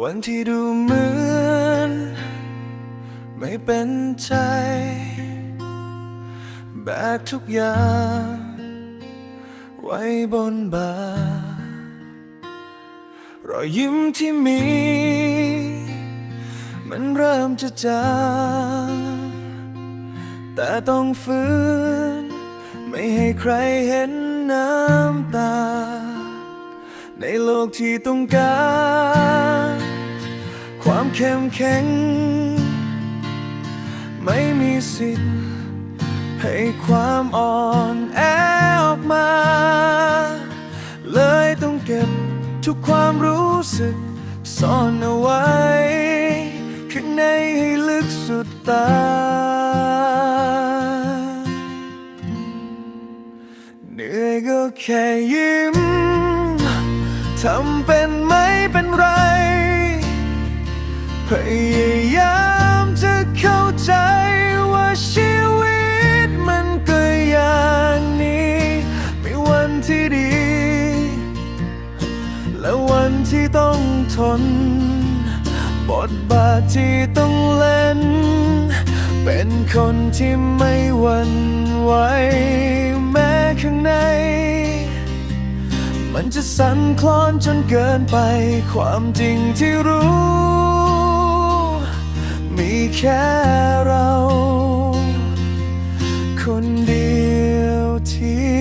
วันที่ดูเหมือน ไม่เป็นใจ แบกทุกอย่าง ไว้บนบ่ารอยยิ้มที่มี มันเริ่มจะจางแต่ต้องฝืน ไม่ให้ใครเห็นน้ำตา ในโลกที่ต้องการ ความเข้มแข็ง ไม่มีสิทธิ์ ให้ความอ่อนแอออกมา เลยต้องเก็บทุกความรู้สึก ซ่อนเอาไว้ข้างในให้ลึกสุดตา เหนื่อยก็แค่ยิ้มทำเป็นไม่เป็นไร พยายามจะเข้าใจว่าชีวิตมันก็อย่างนี้ มีวันที่ดี และวันที่ต้องทน บทบาทที่ต้องเล่น เป็นคนที่ไม่หวั่นไหวแม้ข้างใน มันจะสั่นคลอนจนเกินไปความจริงที่รู้ แค่เรา คนเดียวที่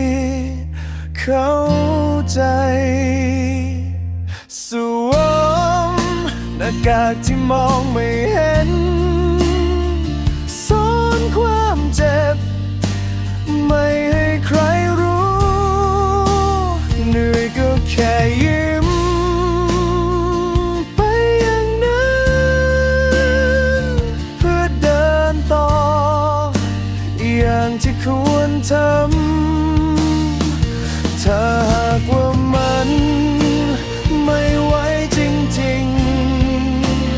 เข้าใจ สวมหน้ากากที่มองไม่เห็นซ่อนความเจ็บ ไม่ให้ใครรู้ เหนื่อยก็แค่ยิ้ ถ้าหากว่ามันไม่ไหวจริง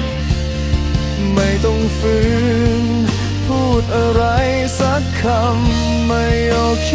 ๆ ไม่ต้องฝืน พูดอะไรสักคำไม่โอเค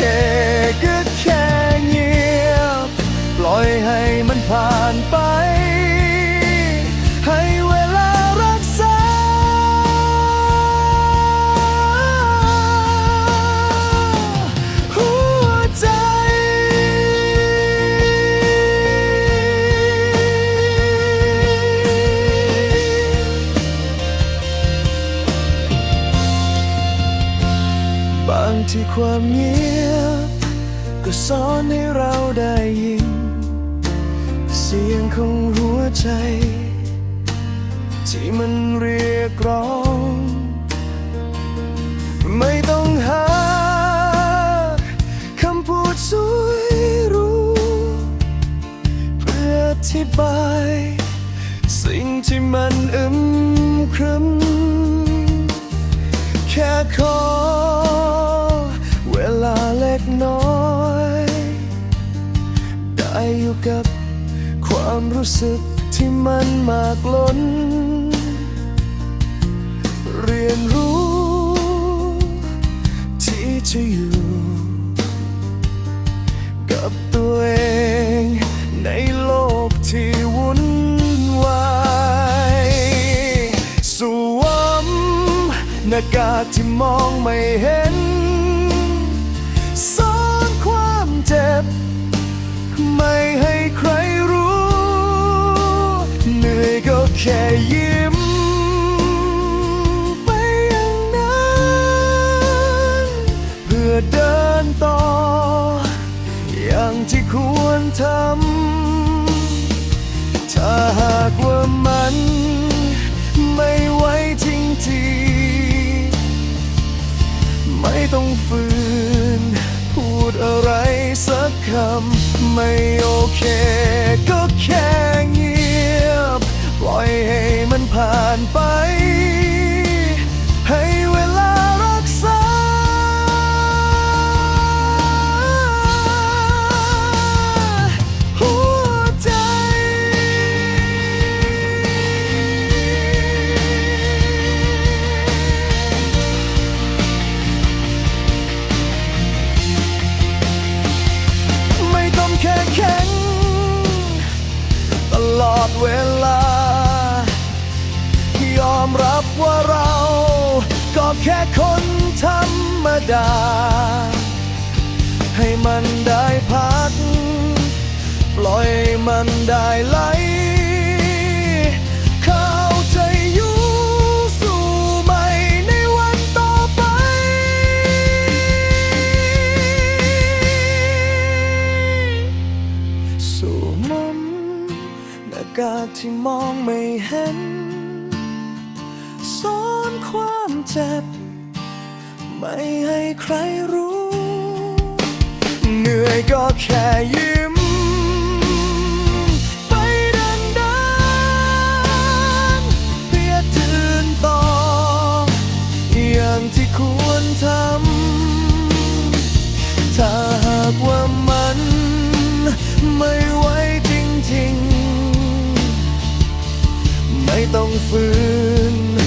ที่ความเงียบก็สอนให้เราได้ยิน เสียงของหัวใจ ที่มันเรียกร้อง ไม่ต้องหาคำพูดสวยรู้ เพื่ออธิบาย สิ่งที่มันอึมครึมแค่ขอ กับความรู้สึกที่มันมากล้น เรียนรู้ ที่จะอยู่ กับตัวเองในโลกที่วุ่นวายสวมหน้ากากที่มองไม่เห็น ทำถ้าหากว่ามันไม่ไหวจริงๆไม่ต้องฝืน พูดอะไรสักคำ ไม่โอเคก็แค่เงียบ ปล่อยให้มันผ่านไป ลอดเวลา ยอมรับว่าเรา ก็แค่คนธรรมดา ให้มันได้พัก ปล่อยมันได้ไหล กากที่มองไม่เห็นซ่อนความเจ็บ ไม่ให้ใครรู้ เหนื่อยก็แค่ยิ้มไปดินดินเพียรตื่นต่ออย่างที่ควรทำถ้าหากว่ามัน ไม่ไหวจริงๆ ไม่ต้องฝืน